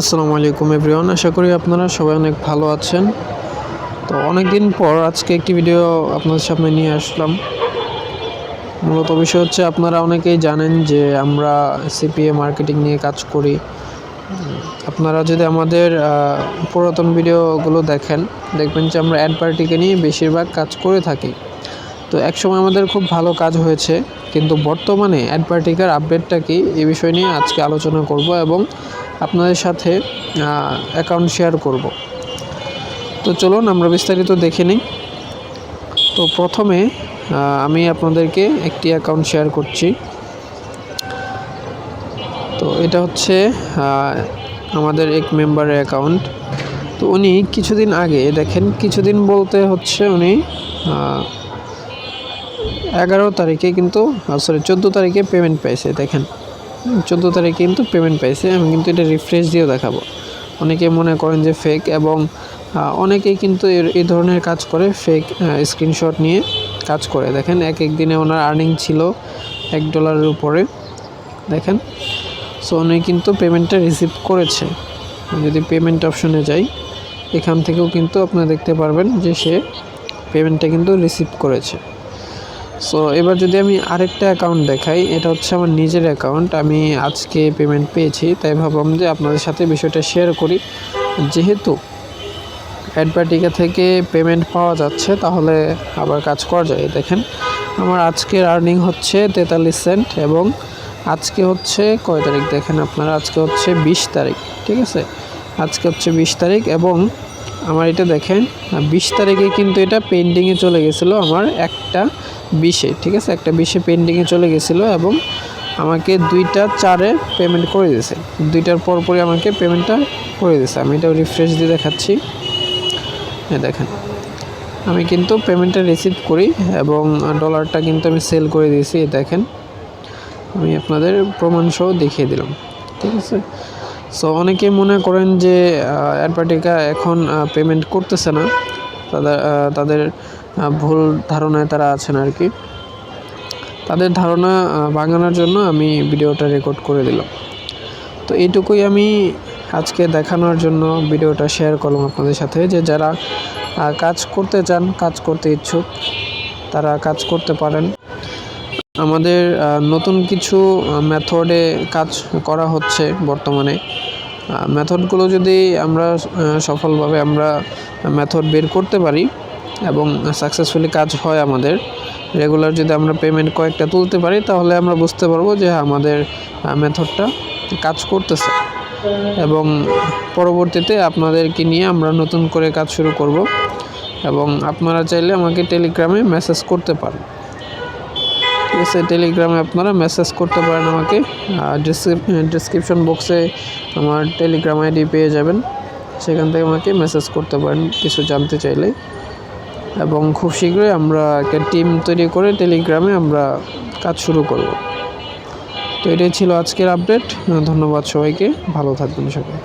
আসসালামু আলাইকুম এভরিওয়ান আশা করি আপনারা সবাই অনেক ভালো আছেন। তো অনেক দিন পর আজকে একটি ভিডিও আপনাদের সামনে নিয়ে আসলাম। মূলত বিষয় হচ্ছে, আপনারা অনেকেই জানেন যে আমরা সিপিএ মার্কেটিং নিয়ে কাজ করি। আপনারা যদি আমাদের পুরাতন ভিডিওগুলো দেখেন, দেখবেন যে আমরা অ্যাড পার্টিকে নিয়ে বেশিরভাগ কাজ করে থাকি। তো একসময় আমাদের খুব ভালো কাজ হয়েছে, কিন্তু বর্তমানে অ্যাডভার্টিকার আপডেটটা কি এ বিষয় নিয়ে আজকে আলোচনা করব এবং আপনাদের সাথে অ্যাকাউন্ট শেয়ার করব। তো চলুন আমরা বিস্তারিত দেখে নিই। তো প্রথমে আমি আপনাদেরকে একটি অ্যাকাউন্ট শেয়ার করছি। তো এটা হচ্ছে আমাদের এক মেম্বারের অ্যাকাউন্ট তো উনি কিছুদিন আগে, দেখেন কিছুদিন বলতে হচ্ছে উনি এগারো তারিখে কিন্তু সরি চোদ্দ তারিখে পেমেন্ট পাইছে, দেখেন। চোদ্দ তারিখে কিন্তু পেমেন্ট পাইছে, আমি কিন্তু এটা রিফ্রেশ দিয়েও দেখাবো। অনেকে মনে করেন যে ফেক এবং অনেকেই কিন্তু এই ধরনের কাজ করে ফেক স্ক্রিনশট নিয়ে কাজ করে। দেখেন, এক এক দিনে ওনার আর্নিং ছিল এক ডলারের উপরে। দেখেন সো উনি কিন্তু পেমেন্টটা রিসিভ করেছে। যদি পেমেন্ট অপশনে যাই, এখান থেকেও কিন্তু আপনারা দেখতে পারবেন যে সে পেমেন্টটা কিন্তু রিসিভ করেছে। সো এবার যদি আমি আরেকটা অ্যাকাউন্ট দেখাই, এটা হচ্ছে আমার নিজের অ্যাকাউন্ট আমি আজকে পেমেন্ট পেয়েছি, তাই ভাবলাম যে আপনাদের সাথে বিষয়টা শেয়ার করি। যেহেতু অ্যাডভার্টিকা থেকে পেমেন্ট পাওয়া যাচ্ছে, তাহলে আবার কাজ করা যায়। দেখেন, আমার আজকের আর্নিং হচ্ছে তেতাল্লিশ সেন্ট এবং আজকে হচ্ছে কয় তারিখ? দেখেন আপনারা, আজকে হচ্ছে বিশ তারিখ, ঠিক আছে? আজকে হচ্ছে বিশ তারিখ এবং আমার এটা দেখেন বিশ তারিখে কিন্তু এটা পেন্ডিংয়ে চলে গেছিল আমার একটা বিশে, ঠিক আছে? একটা বিশে পেন্ডিংয়ে চলে গেছিল এবং আমাকে দুইটা চারে পেমেন্ট করে দিয়েছে। দুইটার পর পরই আমাকে পেমেন্টটা করে দিয়েছে। আমি এটা রিফ্রেশ দিয়ে দেখাচ্ছি। দেখেন, আমি কিন্তু পেমেন্টটা রিসিভ করি এবং ডলারটা কিন্তু আমি সেল করে দিয়েছি দেখেন। আমি আপনাদের প্রমাণ সহ দেখিয়ে দিলাম, ঠিক আছে? সো অনেকে মনে করেন যে অ্যাডভার্টিকা এখন পেমেন্ট করতেছে না। তাদের তাদের ভুল ধারণায় তারা আছেন আর কি। তাদের ধারণা ভাঙানোর জন্য আমি ভিডিওটা রেকর্ড করে দিলাম। তো এইটুকুই আমি আজকে দেখানোর জন্য ভিডিওটা শেয়ার করলাম আপনাদের সাথে যে, যারা কাজ করতে চান, কাজ করতে ইচ্ছুক, তারা কাজ করতে পারেন। আমাদের নতুন কিছু মেথডে কাজ করা হচ্ছে বর্তমানে। মেথডগুলো যদি আমরা সফলভাবে আমরা মেথড বের করতে পারি এবং সাকসেসফুলি কাজ হয় আমাদের রেগুলার যদি আমরা পেমেন্ট কয়েকটা তুলতে পারি তাহলে আমরা বুঝতে পারব যে হ্যাঁ, আমাদের মেথডটা কাজ করতেছে। এবং পরবর্তীতে আপনাদেরকে নিয়ে আমরা নতুন করে কাজ শুরু করব এবং আপনারা চাইলে আমাকে টেলিগ্রামে মেসেজ করতে পারেন। আছে টেলিগ্রামে আপনারা মেসেজ করতে পারেন আমাকে। ডিসক্রিপশন বক্সে আমার টেলিগ্রাম আইডি পেয়ে যাবেন। সেখান থেকে আমাকে মেসেজ করতে পারেন কিছু জানতে চাইলে। এবং খুব শীঘ্রই আমরা একটা টিম তৈরি করে টেলিগ্রামে আমরা কাজ শুরু করব। তো এটাই ছিল আজকের আপডেট ধন্যবাদ সবাইকে। ভালো থাকবেন সবাই।